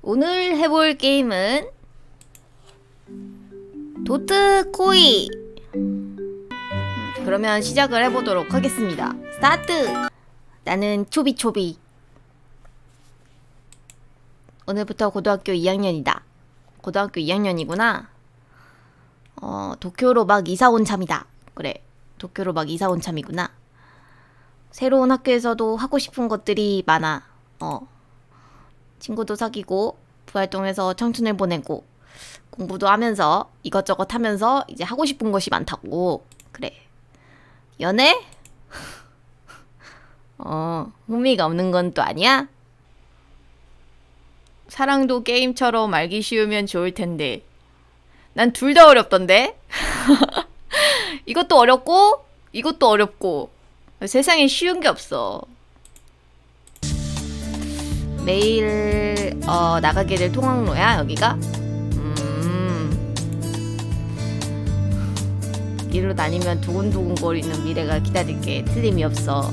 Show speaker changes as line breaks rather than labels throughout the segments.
오늘 해볼 게임은 도트코이. 음, 그러면 시작을 해보도록 하겠습니다. 스타트! 나는 초비초비. 오늘부터 고등학교 2학년이다. 고등학교 2학년이구나. 어 도쿄로 막 이사 온 참이다. 그래 도쿄로 막 이사 온 참이구나. 새로운 학교에서도 하고 싶은 것들이 많아. 어 친구도 사귀고 부활동에서 청춘을 보내고 공부도 하면서 이것저것 하면서 이제 하고 싶은 것이 많다고. 그래. 연애? 어 흥미가 없는 건 또 아니야? 사랑도 게임처럼 알기 쉬우면 좋을 텐데. 난 둘 다 어렵던데? 이것도 어렵고 이것도 어렵고. 세상에 쉬운 게 없어 매일 어, 나가게 될 통학로야 여기가? 음. 길로 다니면 두근두근 거리는 미래가 기다릴 게 틀림이 없어.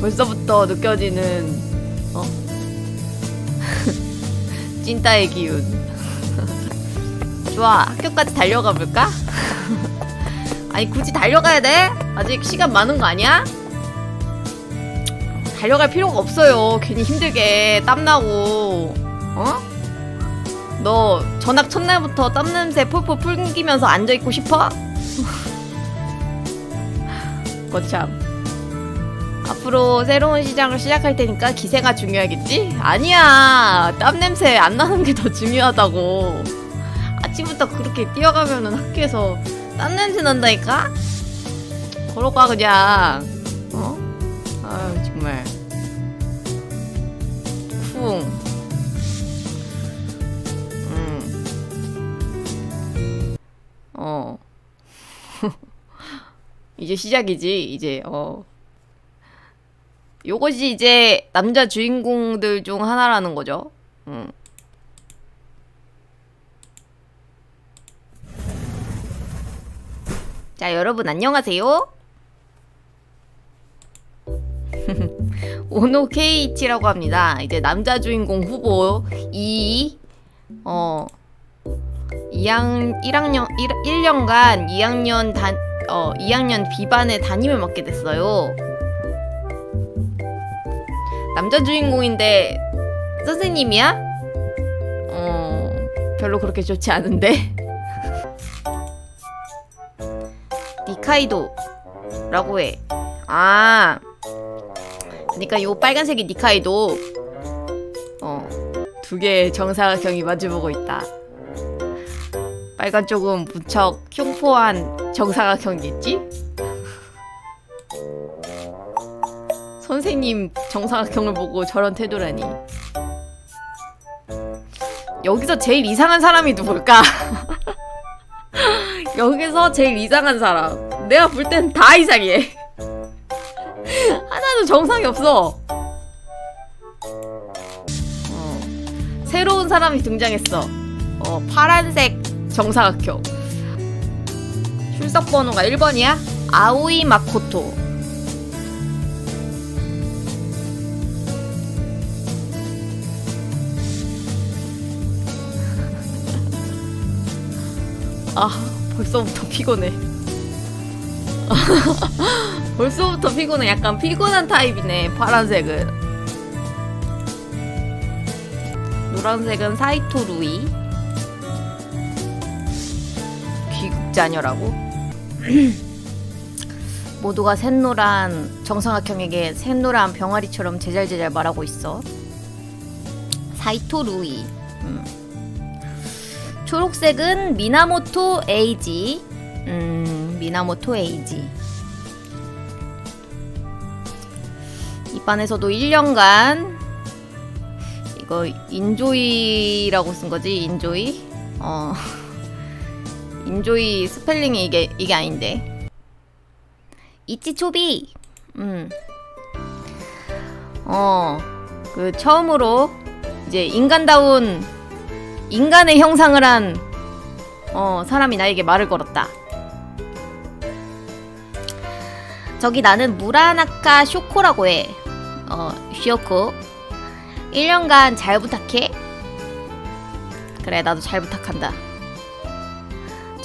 벌써부터 느껴지는 어? 찐따의 기운. 좋아 학교까지 달려가 볼까? 아니 굳이 달려가야 돼? 아직 시간 많은 거 아니야? 달려갈 필요가 없어요. 괜히 힘들게 땀나고. 어? 너 전학 첫날부터 땀 냄새 폴폴 풍기면서 앉아 있고 싶어? 거참. 앞으로 새로운 시장을 시작할 테니까 기세가 중요하겠지? 아니야. 땀 냄새 안 나는 게 더 중요하다고. 아침부터 그렇게 뛰어가면은 학교에서 땀 냄새 난다니까? 걸어가 그냥. 이제 시작이지, 이제, 어. 요것이 이제 남자 주인공들 중 하나라는 거죠. 음. 자, 여러분 안녕하세요. 오노 케이치라고 합니다. 이제 남자 주인공 후보 2, 어, 2학, 1학년, 1, 1년간 2학년 단, 어, 2학년 B반의 담임을 맡게 됐어요. 남자 주인공인데, 선생님이야? 어, 별로 그렇게 좋지 않은데? 니카이도라고 해. 아, 그러니까 요 빨간색이 니카이도 어, 두 개의 정사각형이 마주보고 있다. 빨간 쪽은 무척 흉포한 정사각형이겠지? 선생님 정사각형을 보고 저런 태도라니. 여기서 제일 이상한 사람이 누굴까? 여기서 제일 이상한 사람. 내가 볼 땐 다 이상해. 하나도 정상이 없어. 어, 새로운 사람이 등장했어. 어, 파란색 정사각형. 출석 번호가 1번이야? 아오이 마코토. 아, 벌써부터 피곤해. 벌써부터 피곤해. 약간 피곤한 타입이네. 파란색은. 노란색은 사이토 루이. 귀국 자녀라고. 모두가 샛노란 정상학형에게 샛노란 병아리처럼 제잘제잘 말하고 있어. 사이토 루이. 음. 초록색은 미나모토 에이지. 음, 미나모토 에이지. 이 반에서도 1년간 이거 인조이라고 쓴 거지 인조이 어 인조이 스펠링이 이게 이게 아닌데 이치초비 음 어 그 처음으로 이제 인간다운 인간의 형상을 한 어, 사람이 나에게 말을 걸었다. 저기 나는 무라나카 쇼코라고 해. 어, 쇼코. 1년간 잘 부탁해. 그래 나도 잘 부탁한다.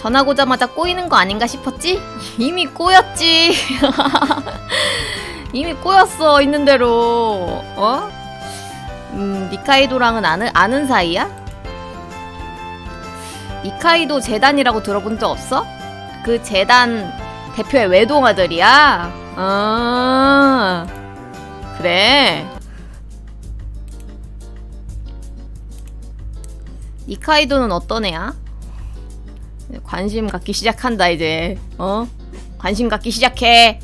전화 오자마자 꼬이는 거 아닌가 싶었지? 이미 꼬였지. 이미 꼬였어 있는 대로. 어? 음 니카이도랑은 아는 아는 사이야? 니카이도 재단이라고 들어본 적 없어? 그 재단 대표의 외동아들이야? 아 그래. 니카이도는 어떤 애야? 관심 갖기 시작한다 이제. 어? 관심 갖기 시작해.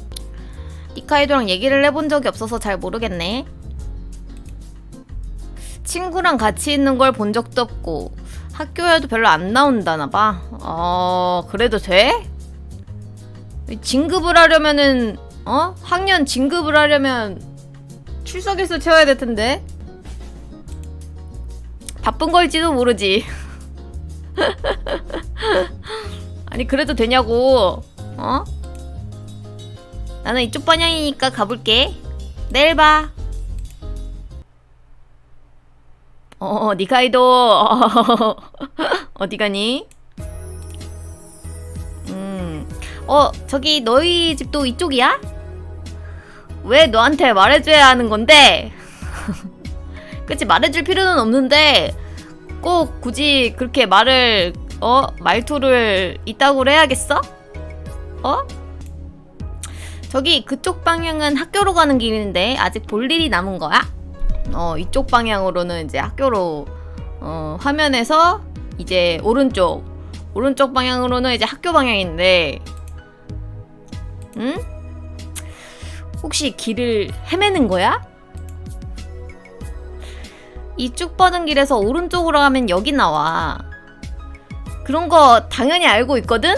니카이도랑 얘기를 해본 적이 없어서 잘 모르겠네. 친구랑 같이 있는 걸 본 적도 없고 학교에도 별로 안 나온다나 봐 어 그래도 돼? 진급을 하려면은 어? 학년 진급을 하려면 출석일수 채워야 될 텐데. 바쁜 걸지도 모르지 아니 그래도 되냐고 어? 나는 이쪽 방향이니까 가볼게 내일 봐 어, 니카이도 어디 가니? 음, 어, 저기 너희 집도 이쪽이야? 왜 너한테 말해줘야 하는 건데? 그치 말해줄 필요는 없는데 꼭 굳이 그렇게 말을 어 말투를 이따구로 해야겠어? 어? 저기 그쪽 방향은 학교로 가는 길인데 아직 볼 일이 남은 거야? 어 이쪽 방향으로는 이제 학교로 어 화면에서 이제 오른쪽 오른쪽 방향으로는 이제 학교 방향인데 응? 혹시 길을 헤매는 거야? 이 쭉 뻗은 길에서 오른쪽으로 가면 여기 나와. 그런 거 당연히 알고 있거든?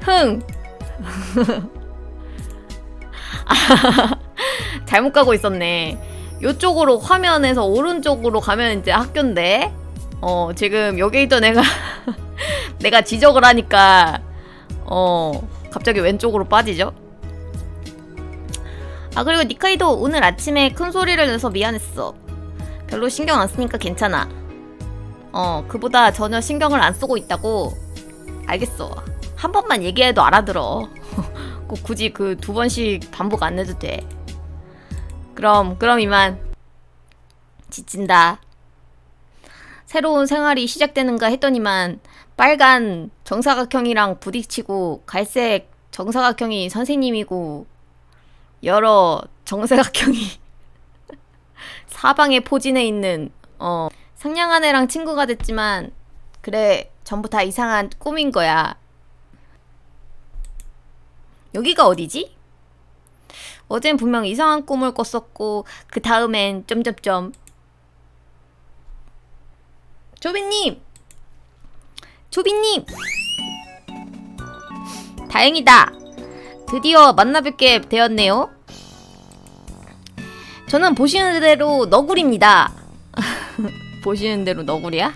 흥. 잘못 가고 있었네. 요쪽으로 화면에서 오른쪽으로 가면 이제 학교인데. 어, 지금 여기 있던 애가 내가 지적을 하니까 어, 갑자기 왼쪽으로 빠지죠? 아 그리고 니카이도 오늘 아침에 큰 소리를 내서 미안했어. 별로 신경 안 쓰니까 괜찮아. 어 그보다 전혀 신경을 안 쓰고 있다고. 알겠어. 한 번만 얘기해도 알아들어. 꼭 굳이 그 두 번씩 반복 안 해도 돼. 그럼 그럼 이만 지친다. 새로운 생활이 시작되는가 했더니만 빨간 정사각형이랑 부딪히고 갈색 정사각형이 선생님이고 여러 정사각형이 사방에 포진해 있는 어 상냥한 애랑 친구가 됐지만 그래 전부 다 이상한 꿈인 거야. 여기가 어디지? 어젠 분명 이상한 꿈을 꿨었고 그 다음엔 점점점 조비님 조비님 다행이다 드디어 만나뵙게 되었네요. 저는 보시는 대로 너구리입니다. 보시는 대로 너구리야?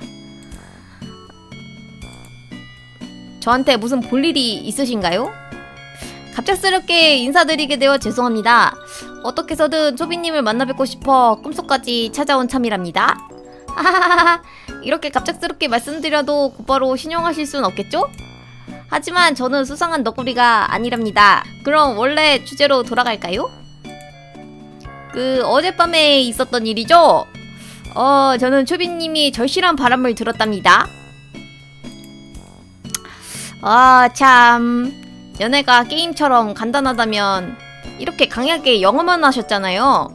저한테 무슨 볼 일이 있으신가요? 갑작스럽게 인사드리게 되어 죄송합니다. 어떻게 해서든 초비님을 만나 뵙고 싶어 꿈속까지 찾아온 참이랍니다. 이렇게 갑작스럽게 말씀드려도 곧바로 신용하실 순 없겠죠? 하지만 저는 수상한 너구리가 아니랍니다. 그럼 원래 주제로 돌아갈까요? 그 어젯밤에 있었던 일이죠? 어, 저는 초비님이 절실한 바람을 들었답니다. 아, 참. 연애가 게임처럼 간단하다면 이렇게 강하게 영어만 하셨잖아요.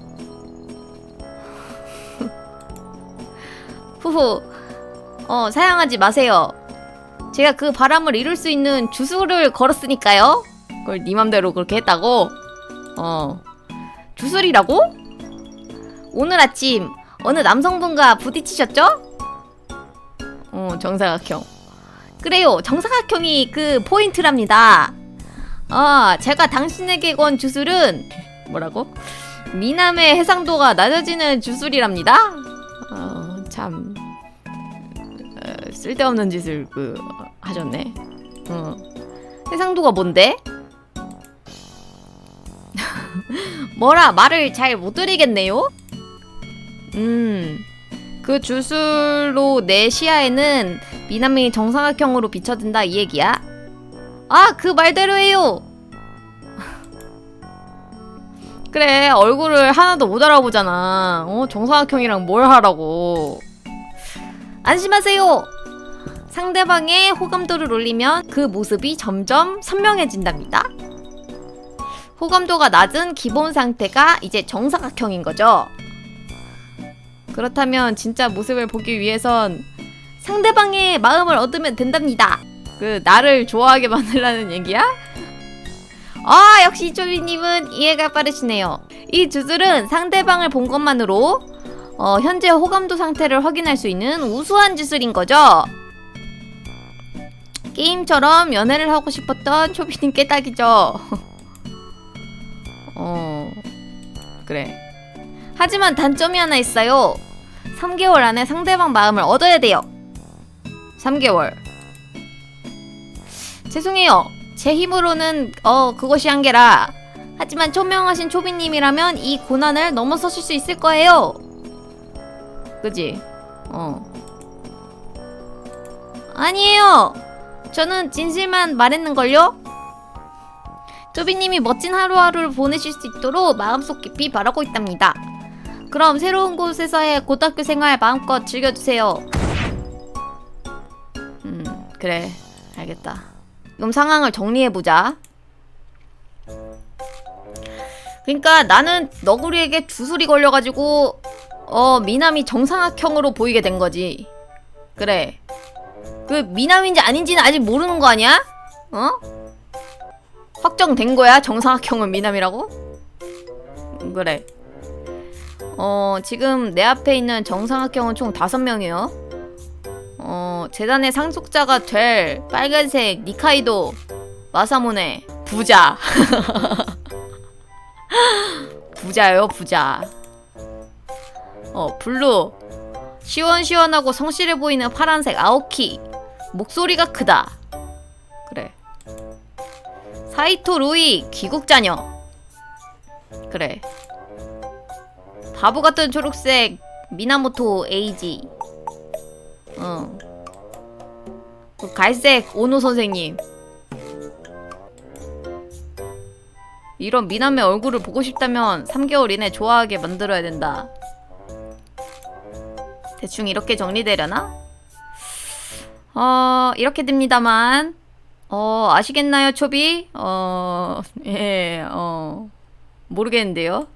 후후. 어, 사양하지 마세요. 제가 그 바람을 이룰 수 있는 주술을 걸었으니까요. 그걸 네 맘대로 그렇게 했다고? 어. 주술이라고? 오늘 아침 어느 남성분과 부딪히셨죠? 어, 정사각형. 그래요. 정사각형이 그 포인트랍니다. 아, 제가 당신에게 건 주술은 뭐라고? 미남의 해상도가 낮아지는 주술이랍니다. 어, 참 어, 쓸데없는 짓을 그 하셨네. 어. 해상도가 뭔데? 뭐라 말을 잘 못 드리겠네요. 음. 그 주술로 내 시야에는 미남이 정사각형으로 비춰진다 이 얘기야? 아, 그 말대로 해요. 그래, 얼굴을 하나도 못 알아보잖아. 어, 정사각형이랑 뭘 하라고. 안심하세요. 상대방의 호감도를 올리면 그 모습이 점점 선명해진답니다. 호감도가 낮은 기본 상태가 이제 정사각형인 거죠. 그렇다면 진짜 모습을 보기 위해선 상대방의 마음을 얻으면 된답니다. 그 나를 좋아하게 만들라는 얘기야? 아 역시 쪼비님은 이해가 빠르시네요. 이 주술은 상대방을 본 것만으로 어, 현재 호감도 상태를 확인할 수 있는 우수한 주술인 거죠. 게임처럼 연애를 하고 싶었던 초비님 깨딱이죠. 어 그래. 하지만 단점이 하나 있어요. 3개월 안에 상대방 마음을 얻어야 돼요. 3개월. 죄송해요. 제 힘으로는 어 그것이 한계라. 하지만 초명하신 초비님이라면 이 고난을 넘어서실 수 있을 거예요. 그지? 어. 아니에요. 저는 진실만 말했는걸요. 초비님이 멋진 하루하루를 보내실 수 있도록 마음속 깊이 바라고 있답니다. 그럼 새로운 곳에서의 고등학교 생활 마음껏 즐겨주세요. 음, 그래. 알겠다. 그럼 상황을 정리해보자. 그러니까 나는 너구리에게 주술이 걸려가지고 어 미남이 정상학형으로 보이게 된 거지. 그래. 그 미남인지 아닌지는 아직 모르는 거 아니야? 어? 확정된 거야 정상학형은 미남이라고? 음, 그래. 어 지금 내 앞에 있는 정상학형은 총 다섯 명이요. 어 재단의 상속자가 될 빨간색 니카이도 마사모네 부자. 부자요 부자. 어 블루 시원시원하고 성실해 보이는 파란색 아오키 목소리가 크다. 그래. 사이토 루이 귀국자녀. 그래. 바보 같은 초록색 미나모토 에이지. 어. 그 갈색 오노 선생님. 이런 미남의 얼굴을 보고 싶다면 3개월 이내 좋아하게 만들어야 된다. 대충 이렇게 정리되려나? 어, 이렇게 됩니다만. 어, 아시겠나요, 초비? 어, 예, 어, 모르겠는데요.